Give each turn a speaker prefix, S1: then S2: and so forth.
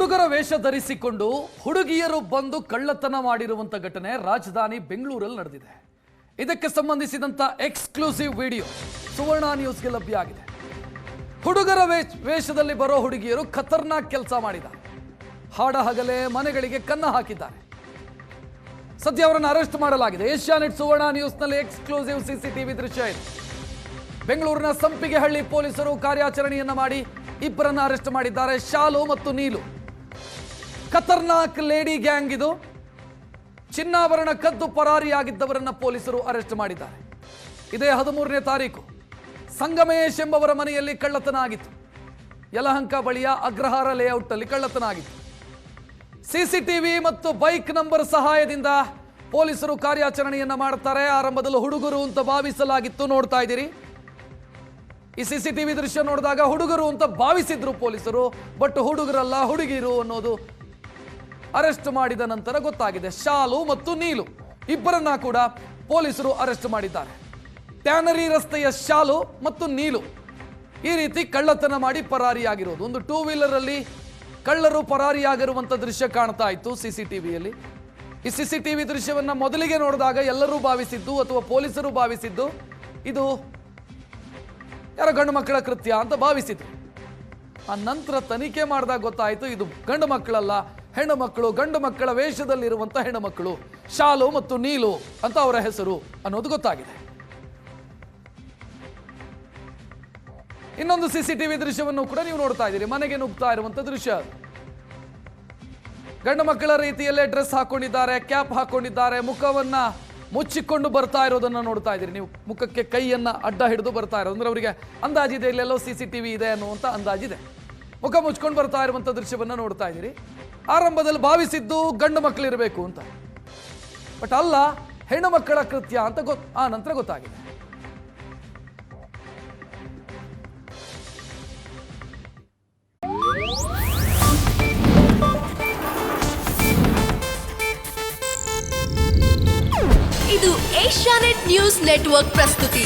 S1: ಹುಡುಗರ ವೇಷ ಧರಿಸಿಕೊಂಡು ಹುಡುಗಿಯರು ಬಂದು ಕಳ್ಳತನ ಮಾಡಿರುವಂತ ಘಟನೆ ರಾಜಧಾನಿ ಬೆಂಗಳೂರಲ್ಲಿ ನಡೆದಿದೆ. ಇದಕ್ಕೆ ಸಂಬಂಧಿಸಿದಂತ ಎಕ್ಸ್ಕ್ಲೂಸಿವ್ ವಿಡಿಯೋ ಸುವರ್ಣ ನ್ಯೂಸ್ಗೆ ಲಭ್ಯ ಆಗಿದೆ. ಹುಡುಗರ ವೇಷ, ವೇಷದಲ್ಲಿ ಬರೋ ಹುಡುಗಿಯರು ಖತರ್ನಾಕ್ ಕೆಲಸ ಮಾಡಿದ್ದಾರೆ. ಹಾಡ ಹಗಲೇ ಮನೆಗಳಿಗೆ ಕನ್ನ ಹಾಕಿದ್ದಾರೆ. ಸದ್ಯ ಅವರನ್ನು ಅರೆಸ್ಟ್ ಮಾಡಲಾಗಿದೆ. ಏಷ್ಯಾನೆಟ್ ಸುವರ್ಣ ನ್ಯೂಸ್ನಲ್ಲಿ ಎಕ್ಸ್ಕ್ಲೂಸಿವ್ ಸಿಸಿಟಿವಿ ದೃಶ್ಯ ಇದೆ. ಬೆಂಗಳೂರಿನ ಸಂಪಿಗೆಹಳ್ಳಿ ಪೊಲೀಸರು ಕಾರ್ಯಾಚರಣೆಯನ್ನು ಮಾಡಿ ಇಬ್ಬರನ್ನು ಅರೆಸ್ಟ್ ಮಾಡಿದ್ದಾರೆ. ಶಾಲು ಮತ್ತು ನೀಲು. ಖತರ್ನಾಕ್ ಲೇಡಿ ಗ್ಯಾಂಗ್ ಇದು. ಚಿನ್ನಾಭರಣ ಕದ್ದು ಪರಾರಿಯಾಗಿದ್ದವರನ್ನ ಪೊಲೀಸರು ಅರೆಸ್ಟ್ ಮಾಡಿದ್ದಾರೆ. ಇದೇ ಹದಿಮೂರನೇ ತಾರೀಕು. ಸಂಗಮೇಶ್ ಎಂಬವರ ಮನೆಯಲ್ಲಿ ಕಳ್ಳತನ ಆಗಿತ್ತು ಯಲಹಂಕ ಬಳಿಯ ಅಗ್ರಹಾರ ಲೇಔಟ್ನಲ್ಲಿ ಕಳ್ಳತನ ಆಗಿತ್ತು ಸಿಸಿಟಿವಿ ಮತ್ತು ಬೈಕ್ ನಂಬರ್ ಸಹಾಯದಿಂದ ಪೊಲೀಸರು ಕಾರ್ಯಾಚರಣೆಯನ್ನು ಮಾಡ್ತಾರೆ. ಆರಂಭದಲ್ಲಿ ಹುಡುಗರು ಅಂತ ಭಾವಿಸಲಾಗಿತ್ತು ನೋಡ್ತಾ ಇದ್ದೀರಿ. ಈ ಸಿಸಿಟಿವಿ ದೃಶ್ಯ ನೋಡಿದಾಗ ಹುಡುಗರು ಅಂತ ಭಾವಿಸಿದ್ರು ಪೊಲೀಸರು, ಬಟ್ ಹುಡುಗರಲ್ಲ, ಹುಡುಗಿರು ಅನ್ನೋದು ಅರೆಸ್ಟ್ ಮಾಡಿದ ನಂತರ ಗೊತ್ತಾಗಿದೆ ಶಾಲು ಮತ್ತು ನೀಲು. ಇಬ್ಬರನ್ನ ಕೂಡ ಪೊಲೀಸರು ಅರೆಸ್ಟ್ ಮಾಡಿದ್ದಾರೆ. ಟ್ಯಾನರಿ ರಸ್ತೆಯ ಶಾಲು ಮತ್ತು ನೀಲು. ಈ ರೀತಿ ಕಳ್ಳತನ ಮಾಡಿ ಪರಾರಿಯಾಗಿರೋದು. ಒಂದು ಟೂ ವೀಲರ್ ಅಲ್ಲಿ ಕಳ್ಳರು ಪರಾರಿಯಾಗಿರುವಂಥ ದೃಶ್ಯ ಕಾಣ್ತಾ ಇತ್ತು ಸಿಸಿಟಿವಿಯಲ್ಲಿ ಈ ಸಿಸಿಟಿವಿ ದೃಶ್ಯವನ್ನ ಮೊದಲಿಗೆ ನೋಡಿದಾಗ ಎಲ್ಲರೂ ಭಾವಿಸಿದ್ದು ಅಥವಾ ಪೊಲೀಸರು ಭಾವಿಸಿದ್ದು ಇದು ಯಾರೋ ಗಂಡು ಮಕ್ಕಳ ಕೃತ್ಯ ಅಂತ ಭಾವಿಸಿದ್ರು. ಆ ನಂತರ ತನಿಖೆ ಮಾಡಿದಾಗ ಗೊತ್ತಾಯಿತು, ಇದು ಗಂಡು ಮಕ್ಕಳಲ್ಲ ಹೆಣ್ಣು ಮಕ್ಕಳು ಗಂಡು ಮಕ್ಕಳ ವೇಷದಲ್ಲಿರುವಂಥ ಹೆಣ್ಣು ಮಕ್ಕಳು ಶಾಲು ಮತ್ತು ನೀಲು ಅಂತ ಅವರ ಹೆಸರು ಅನ್ನೋದು ಗೊತ್ತಾಗಿದೆ. ಇನ್ನೊಂದು ಸಿಸಿಟಿವಿ ದೃಶ್ಯವನ್ನು ಕೂಡ ನೀವು ನೋಡ್ತಾ ಇದ್ದೀರಿ. ಮನೆಗೆ ನುಗ್ತಾ ಇರುವಂಥ ದೃಶ್ಯ. ಗಂಡು ಮಕ್ಕಳ ರೀತಿಯಲ್ಲೇ ಡ್ರೆಸ್ ಹಾಕೊಂಡಿದ್ದಾರೆ, ಕ್ಯಾಪ್ ಹಾಕೊಂಡಿದ್ದಾರೆ, ಮುಖವನ್ನ ಮುಚ್ಚಿಕೊಂಡು ಬರ್ತಾ ಇರೋದನ್ನ ನೋಡ್ತಾ ಇದ್ದೀರಿ. ನೀವು ಮುಖಕ್ಕೆ ಕೈಯನ್ನ ಅಡ್ಡ ಹಿಡಿದು ಬರ್ತಾ ಇರೋದು. ಅಂದ್ರೆ ಅವರಿಗೆ ಅಂದಾಜಿದೆ ಇಲ್ಲೆಲ್ಲೋ ಸಿ ಸಿ ಟಿವಿ ಇದೆ ಅನ್ನುವಂಥ ಅಂದಾಜಿದೆ ಮುಖ ಮುಚ್ಕೊಂಡು ಬರ್ತಾ ಇರುವಂಥ ದೃಶ್ಯವನ್ನ ನೋಡ್ತಾ ಇದ್ದೀರಿ. ಆರಂಭದಲ್ಲಿ ಭಾವಿಸಿದ್ದು ಗಂಡು ಮಕ್ಕಳಿರಬೇಕು ಅಂತ. ಬಟ್ ಅಲ್ಲ, ಹೆಣ್ಣು ಮಕ್ಕಳ ಕೃತ್ಯ ಅಂತ ಗೊತ್ ಆ ನಂತರ ಗೊತ್ತಾಗಿದೆ.
S2: ಇದು ಏಷ್ಯಾನೆಟ್ ನ್ಯೂಸ್ ನೆಟ್ವರ್ಕ್ ಪ್ರಸ್ತುತಿ.